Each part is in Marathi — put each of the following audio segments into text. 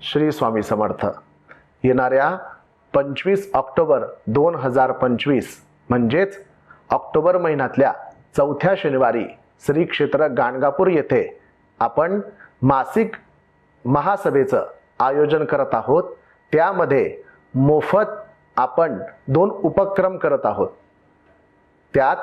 श्री स्वामी समर्थ. येणाऱ्या पंचवीस ऑक्टोबर दोन हजार पंचवीस म्हणजेच ऑक्टोबर महिन्यातल्या चौथ्या शनिवारी श्री क्षेत्र गाणगापूर येथे आपण मासिक महासभेचं आयोजन करत आहोत. त्यामध्ये मोफत आपण दोन उपक्रम करत आहोत. त्यात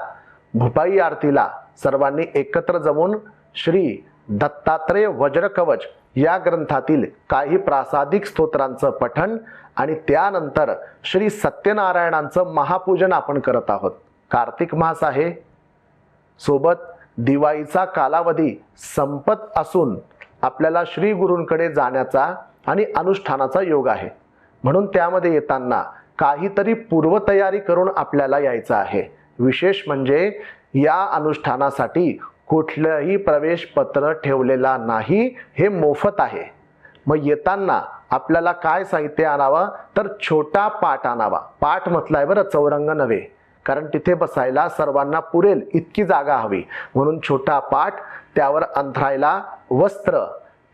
भुपाई आरतीला सर्वांनी एकत्र जमून श्री दत्तात्रेय वज्रकवच या ग्रंथातील काही प्रासादिक स्तोत्रांचं पठण आणि त्यानंतर श्री सत्यनारायणांचं महापूजन आपण करत आहोत. कार्तिक मास आहे. सोबत दिवाळीचा कालावधी संपत असून आपल्याला श्री गुरूंकडे जाण्याचा आणि अनुष्ठानाचा योग आहे. म्हणून त्यामध्ये येताना काहीतरी पूर्वतयारी करून आपल्याला यायचं आहे. विशेष म्हणजे या अनुष्ठानासाठी कुठलंही प्रवेश पत्र ठेवलेला नाही हे मोफत आहे. मग येताना आपल्याला काय साहित्य आणावं? तर छोटा पाठ आणावा. पाठ म्हटलाय बरं चौरंग नव्हे. कारण तिथे बसायला सर्वांना पुरेल इतकी जागा हवी. म्हणून छोटा पाठ त्यावर अंथरायला वस्त्र.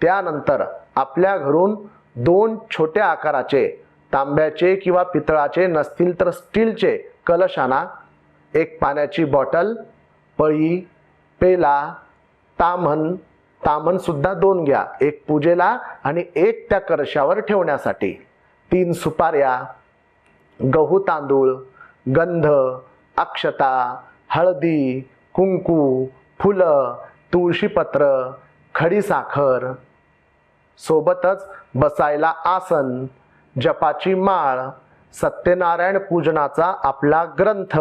त्यानंतर आपल्या घरून दोन छोट्या आकाराचे तांब्याचे किंवा पितळाचे नसतील तर स्टीलचे कलश आणा एक पाण्याची बॉटल पळी पेला तामन तामन सुद्धा दोन घ्या. एक पूजेला आणि एक त्या कलशावर ठेवण्यासाठी. तीन सुपाऱ्या गहू तांदूळ गंध अक्षता हळदी कुंकू फुलं तुळशीपत्र खडीसाखर सोबतच बसायला आसन जपाची माळ सत्यनारायण पूजनाचा आपला ग्रंथ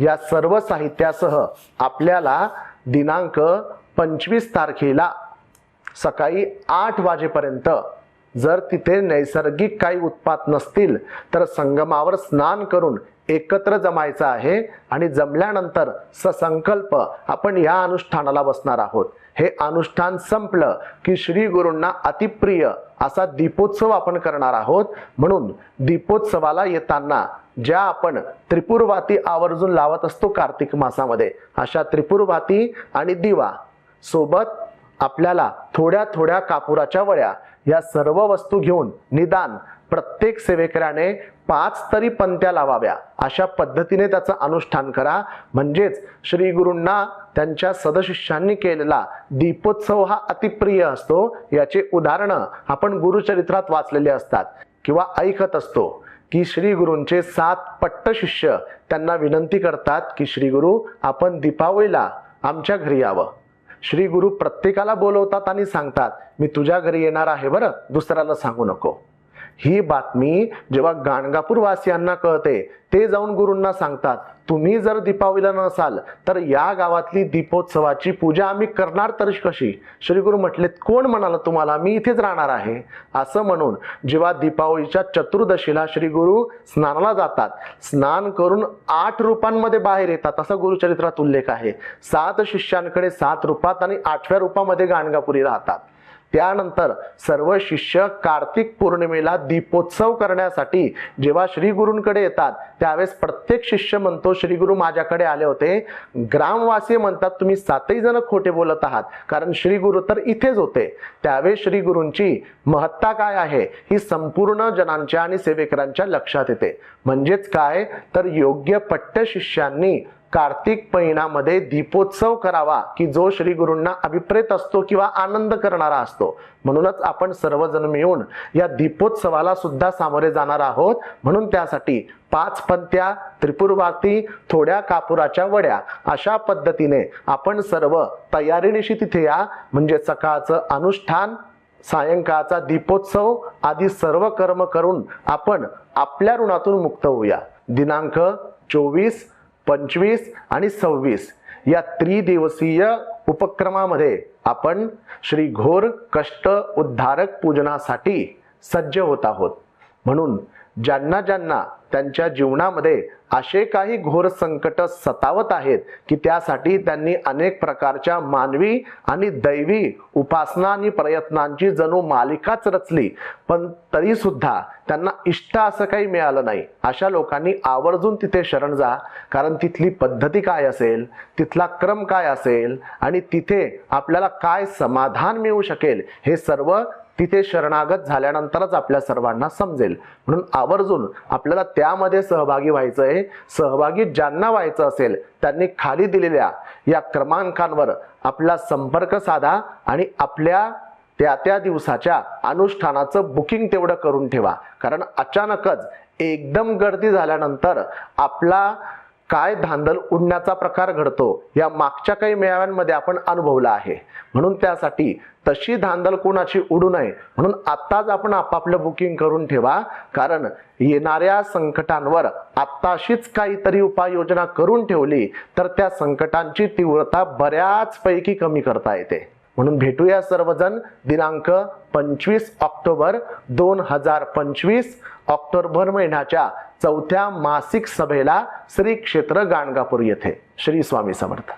या सर्व साहित्यासह आपल्याला दिनांक पंचवीस तारखेला सकाळी आठ वाजेपर्यंत जर तिथे नैसर्गिक काही उत्पात नसतील तर संगमावर स्नान करून एकत्र जमायचं आहे आणि जमल्यानंतर ससंकल्प आपण या अनुष्ठानाला बसणार आहोत. हे अनुष्ठान संपलं की श्री गुरूंना अतिप्रिय असा दीपोत्सव आपण करणार आहोत. म्हणून दीपोत्सवाला येताना ज्या आपण त्रिपुरवाती आवर्जून लावत असतो कार्तिक मासामध्ये अशा त्रिपुरवाती आणि दिवा सोबत आपल्याला थोड्या थोड्या कापुराच्या वळ्या या सर्व वस्तू घेऊन निदान प्रत्येक सेवेकऱ्याने पाच तरी पंत्या लावाव्या. अशा पद्धतीने त्याचं अनुष्ठान करा. म्हणजेच श्री गुरूंना त्यांच्या सदशिष्यांनी केलेला दीपोत्सव हा अतिप्रिय असतो. याचे उदाहरणं आपण गुरुचरित्रात वाचलेले असतात किंवा ऐकत असतो की श्री गुरूंचे सात पट्ट शिष्य त्यांना विनंती करतात की श्री गुरु आपण दीपावलीला आमच्या घरी यावं. श्री गुरु प्रत्येकाला बोलवतात आणि सांगतात मी तुझ्या घरी येणार आहे बरं दुसऱ्याला सांगू नको. ही बातमी जेव्हा गाणगापूर वासियांना कळते ते जाऊन गुरूंना सांगतात तुम्ही जर दीपावलीला नसाल तर या गावातली दीपोत्सवाची पूजा आम्ही करणार तर कशी? श्री गुरु म्हटले कोण म्हणाला तुम्हाला? मी इथेच राहणार आहे. असं म्हणून जेव्हा दीपावलीच्या चतुर्दशीला श्री गुरु स्नानाला जातात स्नान करून आठ रूपांमध्ये बाहेर येतात असा गुरुचरित्रात उल्लेख आहे. सात शिष्यांकडे सात रूपात आणि आठव्या रूपामध्ये गाणगापुरी राहतात. त्यानंतर सर्व शिष्य कार्तिक पौर्णिमेला दीपोत्सव करण्यासाठी जेव्हा श्री गुरूंकडे येतात त्यावेळेस प्रत्येक शिष्य म्हणतो श्री गुरु माझ्याकडे आले होते. ग्रामवासी म्हणतात तुम्ही सातही जण खोटे बोलत आहात कारण श्री गुरु तर इथेच होते. त्यावेळेस श्री गुरूंची महत्ता काय आहे ही संपूर्ण जनांच्या आणि सेवेकरांच्या लक्षात येते. म्हणजेच काय? तर योग्य पट्ट शिष्यांनी कार्तिक महिन्यामध्ये दीपोत्सव करावा की जो श्री गुरूंना अभिप्रेत असतो किंवा आनंद करणारा असतो. म्हणूनच आपण सर्वजण मिळून या दीपोत्सवाला सुद्धा सामोरे जाणार आहोत. म्हणून त्यासाठी पाच पंत्या त्रिपुरवाती थोड्या कापुराच्या वड्या अशा पद्धतीने आपण सर्व तयारीनिशी तिथे या. म्हणजे सकाळचं अनुष्ठान सायंकाळचा दीपोत्सव आदी सर्व कर्म करून आपण आपल्या ऋणातून मुक्त होऊया. दिनांक चोवीस पंचवीस आणि सव्वीस या त्रिदिवसीय उपक्रमामध्ये आपण श्री घोर कष्ट उद्धारक पूजनासाठी सज्ज होत आहोत. म्हणून ज्यांना ज्यांना त्यांच्या जीवनामध्ये असे काही घोर संकट सतावत आहेत की त्यासाठी त्यांनी अनेक प्रकारच्या मानवी आणि दैवी उपासना आणि प्रयत्नांची जणू मालिकाच रचली पण तरी सुद्धा त्यांना इष्ट असं काही मिळालं नाही. अशा लोकांनी आवर्जून तिथे शरण जा कारण तिथली पद्धती काय असेल तिथला क्रम काय असेल आणि तिथे आपल्याला काय समाधान मिळू शकेल हे सर्व तिथे शरणागत झाल्यानंतरच आपल्या सर्वांना समजेल. म्हणून आवर्जून आपल्याला त्यामध्ये सहभागी व्हायचं आहे. सहभागी ज्यांना व्हायचं असेल त्यांनी खाली दिलेल्या या क्रमांकांवर आपला संपर्क साधा आणि आपल्या त्या त्या दिवसाच्या अनुष्ठानाचं बुकिंग तेवढं करून ठेवा. कारण अचानकच एकदम गर्दी झाल्यानंतर आपला काय धांदल उडण्याचा प्रकार घडतो या मागच्या काही मेळाव्यांमध्ये आपण अनुभवला आहे. म्हणून त्यासाठी तशी धांदल कोणाची उडू नये म्हणून आत्ताच आपण आपापलं बुकिंग करून ठेवा. कारण येणाऱ्या संकटांवर आत्ताशीच काहीतरी उपाययोजना करून ठेवली तर त्या संकटांची तीव्रता बऱ्याच पैकी कमी करता येते. म्हणून भेटूया सर्वजण. दिनांक पंचवीस ऑक्टोबर दोन हजार पंचवीस ऑक्टोबर महिन्याच्या चौथ्या मासिक सभेला श्री क्षेत्र गाणगापूर येथे. श्री स्वामी समर्थ.